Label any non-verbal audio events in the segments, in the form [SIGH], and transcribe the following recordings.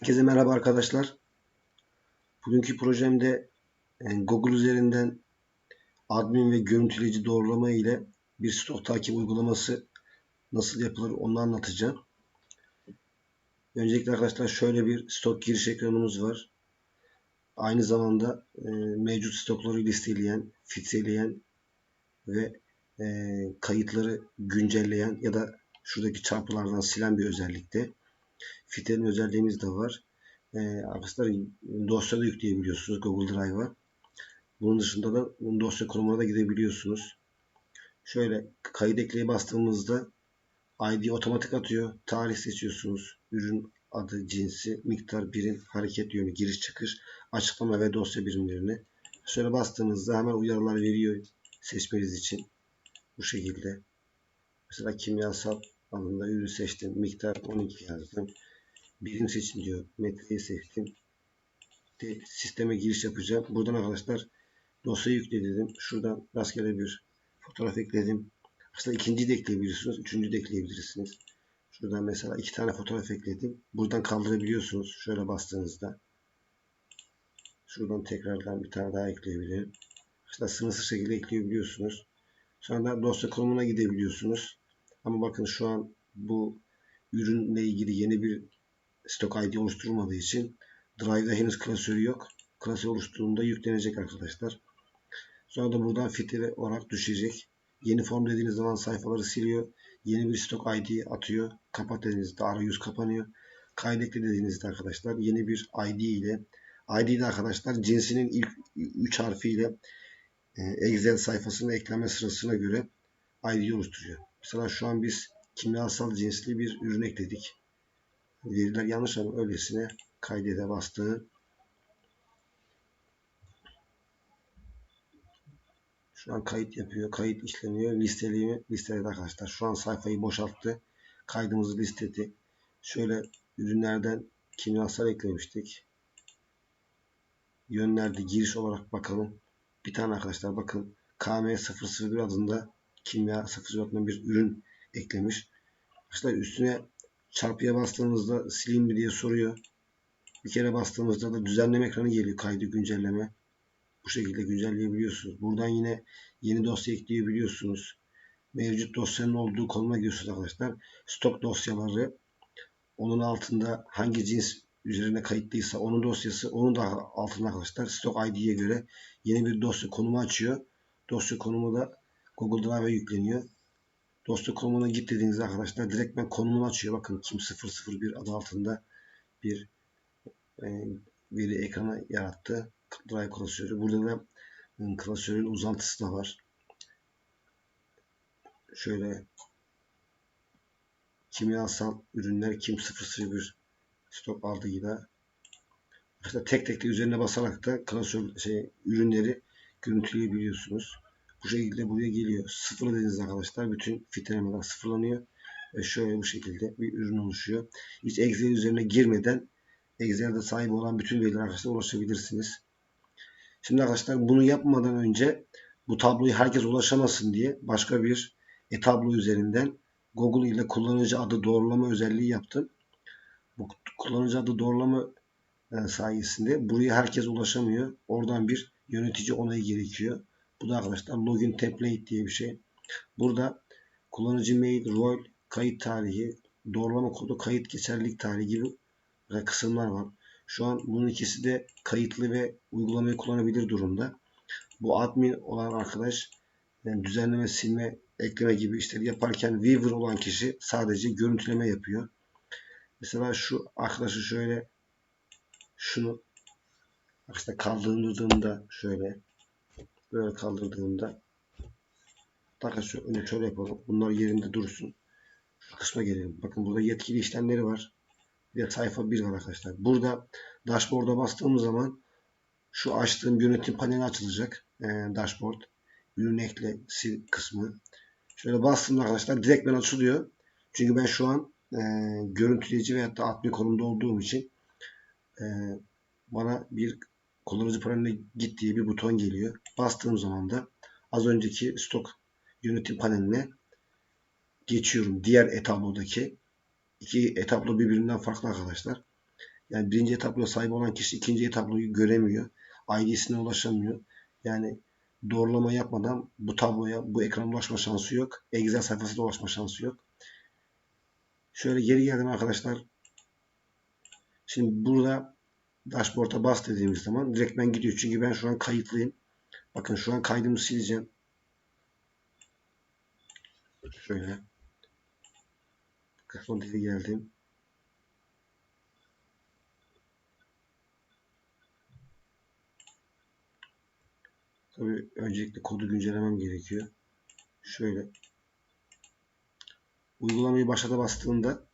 Herkese merhaba arkadaşlar. Bugünkü projemde e, Google üzerinden admin ve görüntüleyici doğrulama ile bir stok takip uygulaması nasıl yapılır onu anlatacağım. Öncelikle arkadaşlar şöyle bir stok giriş ekranımız var. Aynı zamanda e, mevcut stokları listeleyen, filtreleyen ve e, kayıtları güncelleyen ya da şuradaki çarpılardan silen bir özellikte. Filtrenin özelliğimiz de var. Ee, arkadaşlar dosyada yükleyebiliyorsunuz Google Drive'a. Bunun dışında da dosya konumuna da gidebiliyorsunuz. Şöyle kayıt ekleye bastığımızda ID otomatik atıyor. Tarih seçiyorsunuz. Ürün adı, cinsi, miktar, birim, hareket yönü, giriş çıkış, açıklama ve dosya birimlerini. Şöyle bastığınızda hemen uyarılar veriyor seçmeniz için. Bu şekilde. Mesela kimyasal alanında ürün seçtim. Miktar 12 yazdım. Birim seçin diyor. Metreyi seçtim. De, sisteme giriş yapacağım. Buradan arkadaşlar dosyayı yükle dedim. Şuradan rastgele bir fotoğraf ekledim. Aslında ikinci de ekleyebilirsiniz. Üçüncü de ekleyebilirsiniz. Şuradan mesela iki tane fotoğraf ekledim. Buradan kaldırabiliyorsunuz. Şöyle bastığınızda. Şuradan tekrardan bir tane daha ekleyebilirim. İşte sınırsız şekilde ekleyebiliyorsunuz. Sonra dosya konumuna gidebiliyorsunuz. Ama bakın şu an bu ürünle ilgili yeni bir stok ID oluşturulmadığı için Drive'da henüz klasörü yok. Klasör oluşturduğunda yüklenecek arkadaşlar. Sonra da buradan filtre olarak düşecek. Yeni form dediğiniz zaman sayfaları siliyor. Yeni bir stok ID atıyor. Kapat dediğinizde arayüz kapanıyor. Kaydekle dediğinizde arkadaşlar yeni bir ID ile ID'de arkadaşlar cinsinin ilk 3 harfiyle Excel sayfasına ekleme sırasına göre ID oluşturuyor. Mesela şu an biz kimyasal cinsli bir ürün ekledik. Veriler yanlış ama öylesine kaydede bastığı Şu an kayıt yapıyor. Kayıt işleniyor. Listeliğimi listeledi arkadaşlar. Şu an sayfayı boşalttı. Kaydımızı listedi. Şöyle ürünlerden kimyasal eklemiştik. Yönlerde giriş olarak bakalım. Bir tane arkadaşlar bakın KM001 adında kimya 001 adında bir ürün eklemiş. Arkadaşlar üstüne çarpıya bastığımızda sileyim mi diye soruyor. Bir kere bastığımızda da düzenleme ekranı geliyor. Kaydı güncelleme. Bu şekilde güncelleyebiliyorsunuz. Buradan yine yeni dosya ekleyebiliyorsunuz. Mevcut dosyanın olduğu konuma gidiyorsunuz arkadaşlar. Stok dosyaları onun altında hangi cins üzerine kayıtlıysa onun dosyası onun da altında arkadaşlar stok ID'ye göre yeni bir dosya konumu açıyor. Dosya konumu da Google Drive'a yükleniyor. Dosya konumuna git dediğinizde arkadaşlar direkt ben konumunu açıyor. Bakın kim 001 adı altında bir e, veri ekranı yarattı. Drive klasörü. Burada da e, klasörün uzantısı da var. Şöyle kimyasal ürünler kim 001 stok aldığıyla işte tek tek de üzerine basarak da klasör şey ürünleri görüntüleyebiliyorsunuz. Bu şekilde buraya geliyor. Sıfır dediğiniz arkadaşlar bütün filtrelemeler sıfırlanıyor. Ve şöyle bu şekilde bir ürün oluşuyor. Hiç Excel üzerine girmeden Excel'de sahip olan bütün veriler arkadaşlar ulaşabilirsiniz. Şimdi arkadaşlar bunu yapmadan önce bu tabloyu herkes ulaşamasın diye başka bir e-tablo üzerinden Google ile kullanıcı adı doğrulama özelliği yaptım. Bu kullanıcı adı doğrulama e, sayesinde buraya herkes ulaşamıyor. Oradan bir yönetici onayı gerekiyor. Bu da arkadaşlar login template diye bir şey. Burada kullanıcı mail, rol, kayıt tarihi, doğrulama kodu, kayıt geçerlilik tarihi gibi kısımlar var. Şu an bunun ikisi de kayıtlı ve uygulamayı kullanabilir durumda. Bu admin olan arkadaş yani düzenleme, silme, ekleme gibi işleri yaparken viewer olan kişi sadece görüntüleme yapıyor. Mesela şu arkadaşı şöyle şunu işte kaldırdığımda şöyle böyle kaldırdığımda arkadaşlar önce şöyle yapalım. Bunlar yerinde dursun. Şu kısma gelelim. Bakın burada yetkili işlemleri var. Bir sayfa 1 var arkadaşlar. Burada dashboard'a bastığımız zaman şu açtığım yönetim paneli açılacak. Ee, dashboard. Ürün ekle sil kısmı. Şöyle bastığımda arkadaşlar direkt ben açılıyor. Çünkü ben şu an e, görüntüleyici veyahut da admin konumda olduğum için e, bana bir kullanıcı paneline git diye bir buton geliyor. Bastığım zaman da az önceki stok yönetim paneline geçiyorum. Diğer etablodaki iki etaplı birbirinden farklı arkadaşlar. Yani birinci tabloya sahip olan kişi ikinci tabloyu göremiyor. ID'sine ulaşamıyor. Yani doğrulama yapmadan bu tabloya, bu ekrana ulaşma şansı yok. Excel sayfasına ulaşma şansı yok. Şöyle geri geldim arkadaşlar. Şimdi burada dashboard'a bas dediğimiz zaman direktmen gidiyor. Çünkü ben şu an kayıtlıyım. Bakın şu an kaydımı sileceğim. Şöyle. Son diye geldim. Tabii öncelikle kodu güncellemem gerekiyor. Şöyle. Uygulamayı başlata bastığında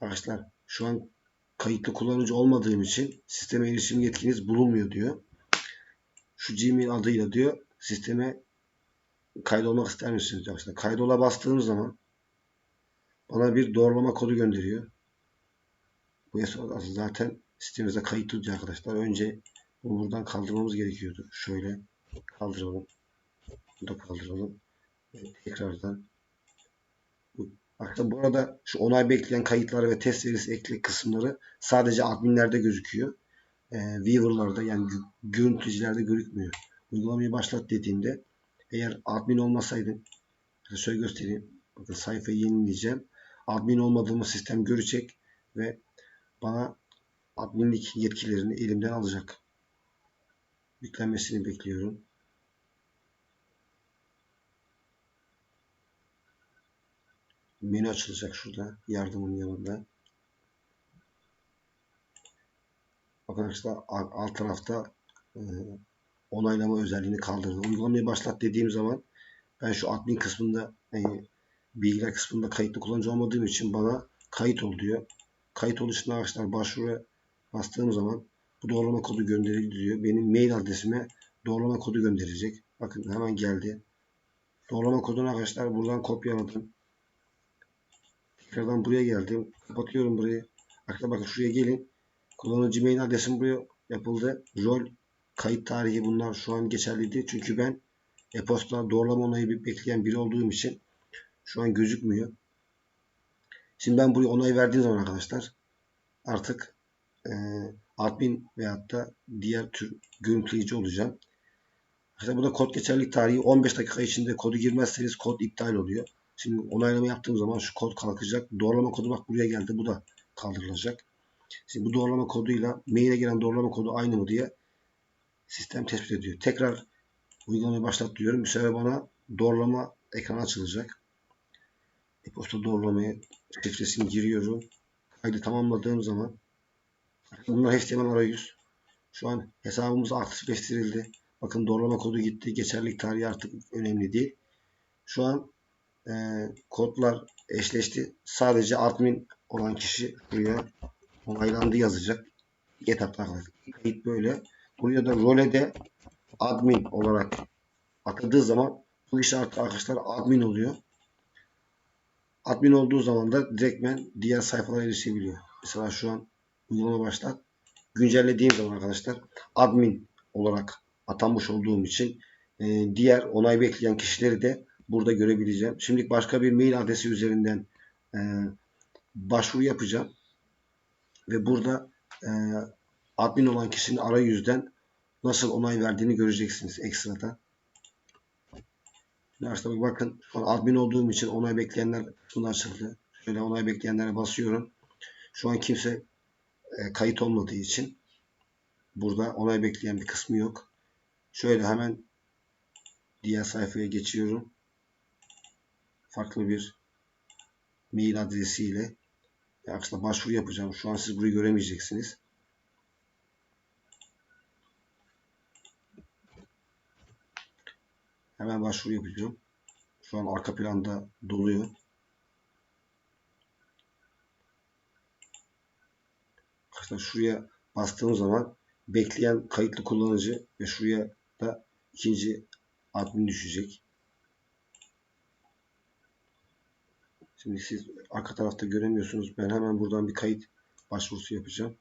arkadaşlar şu an kayıtlı kullanıcı olmadığım için sisteme erişim yetkiniz bulunmuyor diyor. Şu Gmail adıyla diyor sisteme kaydolmak ister misiniz arkadaşlar. Kaydola bastığım zaman bana bir doğrulama kodu gönderiyor. Bu esas zaten sistemimize kayıtlı diyor arkadaşlar. Önce bunu buradan kaldırmamız gerekiyordu. Şöyle kaldıralım. Bunu da kaldıralım. Tekrardan Arkadaşlar bu arada şu onay bekleyen kayıtları ve test verisi ekle kısımları sadece adminlerde gözüküyor. Ee, viewer'larda yani görüntücülerde gözükmüyor. Uygulamayı başlat dediğimde eğer admin olmasaydım şöyle göstereyim. Bakın sayfayı yenileyeceğim. Admin olmadığımı sistem görecek ve bana adminlik yetkilerini elimden alacak. Yüklenmesini bekliyorum. Menü açılacak şurada yardımın yanında. Bakın arkadaşlar alt tarafta e, onaylama özelliğini kaldırdı. Uygulamayı başlat dediğim zaman ben şu admin kısmında e, bilgiler kısmında kayıtlı kullanıcı olmadığım için bana kayıt ol diyor. Kayıt oluşuna arkadaşlar başvuruya bastığım zaman bu doğrulama kodu gönderildi diyor. Benim mail adresime doğrulama kodu gönderecek. Bakın hemen geldi. Doğrulama kodunu arkadaşlar buradan kopyaladım. Tekrardan buraya geldim. Kapatıyorum burayı. Arkadaşlar bakın şuraya gelin. Kullanıcı mail adresim buraya yapıldı. Rol kayıt tarihi bunlar şu an geçerliydi. Çünkü ben e-posta doğrulama onayı bekleyen biri olduğum için şu an gözükmüyor. Şimdi ben buraya onay verdiğim zaman arkadaşlar artık e, admin veyahut da diğer tür görüntüleyici olacağım. İşte burada kod geçerlilik tarihi 15 dakika içinde kodu girmezseniz kod iptal oluyor. Şimdi onaylama yaptığım zaman şu kod kalkacak. Doğrulama kodu bak buraya geldi. Bu da kaldırılacak. Şimdi bu doğrulama koduyla maile gelen doğrulama kodu aynı mı diye sistem tespit ediyor. Tekrar uygulamayı başlat diyorum. Bu sefer bana doğrulama ekranı açılacak. E-posta doğrulamaya şifresini giriyorum. Kaydı tamamladığım zaman bunlar HTML arayüz. Şu an hesabımız aktifleştirildi. Bakın doğrulama kodu gitti. Geçerlilik tarihi artık önemli değil. Şu an e, kodlar eşleşti. Sadece admin olan kişi buraya onaylandı yazacak. Etapta kayıt böyle. Buraya da role de admin olarak atıldığı zaman bu iş artık arkadaşlar admin oluyor. Admin olduğu zaman da direktmen diğer sayfalara erişebiliyor. Mesela şu an uygulama başlat. Güncellediğim zaman arkadaşlar admin olarak atanmış olduğum için e, diğer onay bekleyen kişileri de burada görebileceğim. Şimdi başka bir mail adresi üzerinden e, başvuru yapacağım. Ve burada e, admin olan kişinin arayüzden nasıl onay verdiğini göreceksiniz ekstrada. Arkadaşlar bakın admin olduğum için onay bekleyenler kısmı açıldı. Şöyle onay bekleyenlere basıyorum. Şu an kimse e, kayıt olmadığı için burada onay bekleyen bir kısmı yok. Şöyle hemen diğer sayfaya geçiyorum farklı bir mail adresiyle aslında başvuru yapacağım. Şu an siz burayı göremeyeceksiniz. Hemen başvuru yapacağım. Şu an arka planda doluyor. Arkadaşlar şuraya bastığım zaman bekleyen kayıtlı kullanıcı ve şuraya da ikinci admin düşecek. Şimdi siz arka tarafta göremiyorsunuz. Ben hemen buradan bir kayıt başvurusu yapacağım.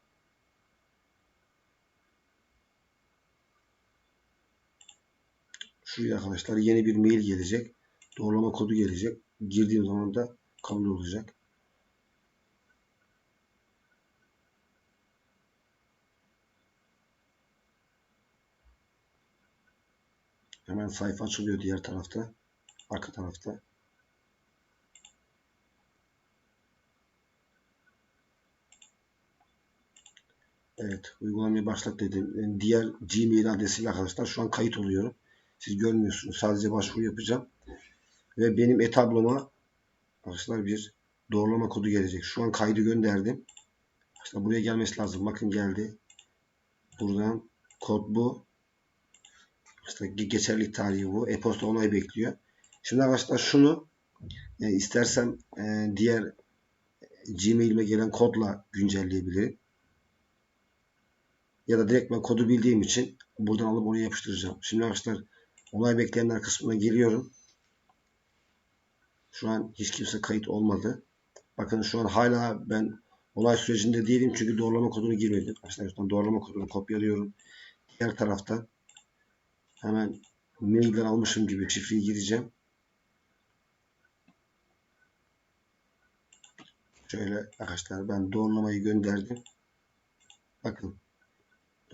Şuraya arkadaşlar yeni bir mail gelecek. Doğrulama kodu gelecek. Girdiğim zaman da kabul olacak. Hemen sayfa açılıyor diğer tarafta. Arka tarafta. Evet, uygulamayı başlat dedim. Yani diğer Gmail adresiyle arkadaşlar şu an kayıt oluyorum. Siz görmüyorsunuz. Sadece başvuru yapacağım. Ve benim etabloma arkadaşlar bir doğrulama kodu gelecek. Şu an kaydı gönderdim. İşte buraya gelmesi lazım. Bakın geldi. Buradan kod bu. İşte geçerlilik tarihi bu. E-posta onay bekliyor. Şimdi arkadaşlar şunu e, istersem e, diğer Gmail'ime gelen kodla güncelleyebilirim. Ya da direkt ben kodu bildiğim için buradan alıp oraya yapıştıracağım. Şimdi arkadaşlar onay bekleyenler kısmına geliyorum. Şu an hiç kimse kayıt olmadı. Bakın şu an hala ben olay sürecinde değilim çünkü doğrulama kodunu girmedim. Arkadaşlar doğrulama kodunu kopyalıyorum. Diğer taraftan hemen mailden almışım gibi şifreyi gireceğim. Şöyle arkadaşlar ben doğrulamayı gönderdim. Bakın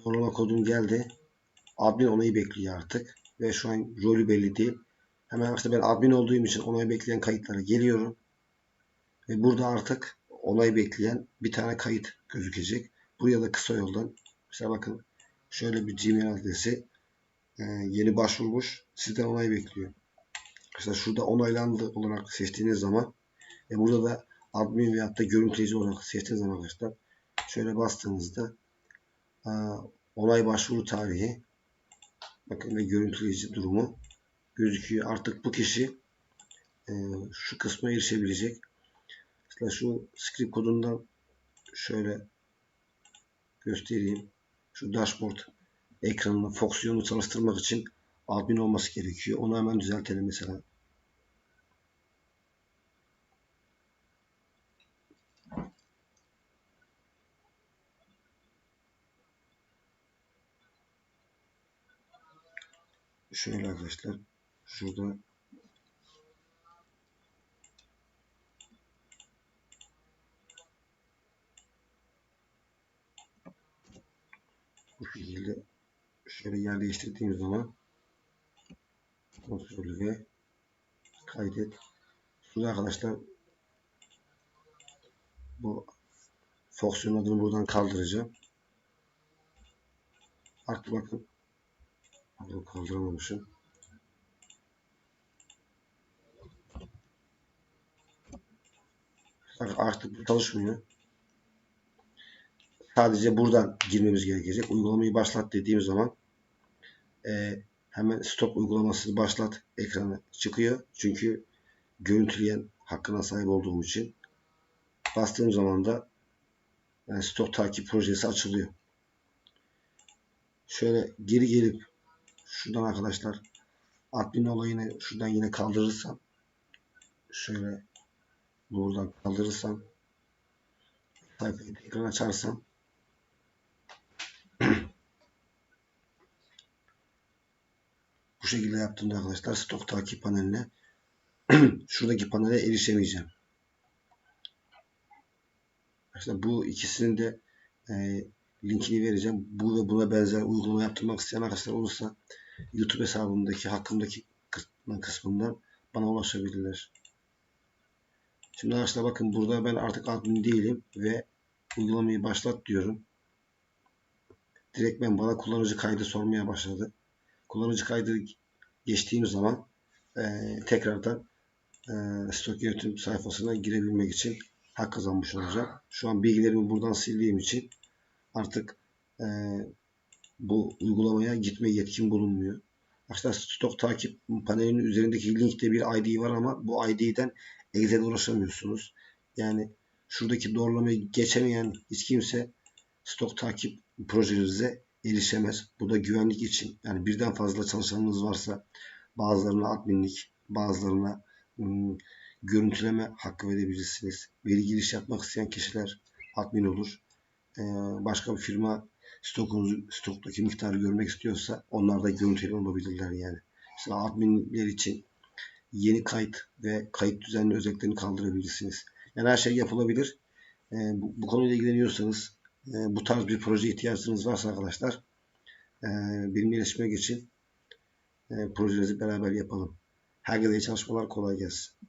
doğrulama kodum geldi. Admin onayı bekliyor artık. Ve şu an rolü belli değil. Hemen işte ben admin olduğum için onay bekleyen kayıtlara geliyorum. Ve burada artık onay bekleyen bir tane kayıt gözükecek. Buraya da kısa yoldan mesela bakın şöyle bir Gmail adresi e, yeni başvurmuş. Sizden onay bekliyor. Mesela şurada onaylandı olarak seçtiğiniz zaman ve burada da admin veyahut da görüntüleyici olarak seçtiğiniz zaman arkadaşlar şöyle bastığınızda onay başvuru tarihi bakın ve görüntüleyici durumu gözüküyor. Artık bu kişi e, şu kısma erişebilecek. Mesela şu script kodundan şöyle göstereyim. Şu dashboard ekranını, fonksiyonu çalıştırmak için admin olması gerekiyor. Onu hemen düzeltelim mesela. Şöyle arkadaşlar şurada bu şekilde şöyle yer değiştirdiğim zaman kontrol ve kaydet. Şurada arkadaşlar bu fonksiyon adını buradan kaldıracağım. Artık bakın bunu kaldıramamışım. Artık bu çalışmıyor. Sadece buradan girmemiz gerekecek. Uygulamayı başlat dediğim zaman e, hemen stop uygulamasını başlat ekranı çıkıyor. Çünkü görüntüleyen hakkına sahip olduğum için bastığım zaman da yani stok takip projesi açılıyor. Şöyle geri gelip şuradan arkadaşlar admin olayını şuradan yine kaldırırsam şöyle buradan kaldırırsam sayfayı tekrar açarsam [CLEARS THROAT] bu şekilde yaptığımda arkadaşlar stok takip paneline [CLEARS THROAT] şuradaki panele erişemeyeceğim. İşte bu ikisinin de e, linkini vereceğim. Bu ve buna benzer uygulama yaptırmak isteyen arkadaşlar olursa YouTube hesabımdaki hakkımdaki kısmından bana ulaşabilirler. Şimdi arkadaşlar bakın burada ben artık admin değilim ve uygulamayı başlat diyorum. Direkt ben bana kullanıcı kaydı sormaya başladı. Kullanıcı kaydı geçtiğim zaman e, tekrardan e, stok yönetim sayfasına girebilmek için hak kazanmış olacağım. Şu an bilgilerimi buradan sildiğim için artık e, bu uygulamaya gitme yetkim bulunmuyor. Aslında stok takip panelinin üzerindeki linkte bir ID var ama bu ID'den Excel'e ulaşamıyorsunuz. Yani şuradaki doğrulamayı geçemeyen hiç kimse stok takip projenize erişemez. Bu da güvenlik için. Yani birden fazla çalışanınız varsa bazılarına adminlik, bazılarına ım, görüntüleme hakkı verebilirsiniz. Veri giriş yapmak isteyen kişiler admin olur. Ee, başka bir firma stokunuzu, stoktaki miktarı görmek istiyorsa onlar da görüntülü olabilirler yani. Mesela adminler için yeni kayıt ve kayıt düzenli özelliklerini kaldırabilirsiniz. Yani her şey yapılabilir. E, bu, bu konuyla ilgileniyorsanız e, bu tarz bir proje ihtiyacınız varsa arkadaşlar e, benimle iletişime geçin. e, projenizi beraber yapalım. Herkese çalışmalar kolay gelsin.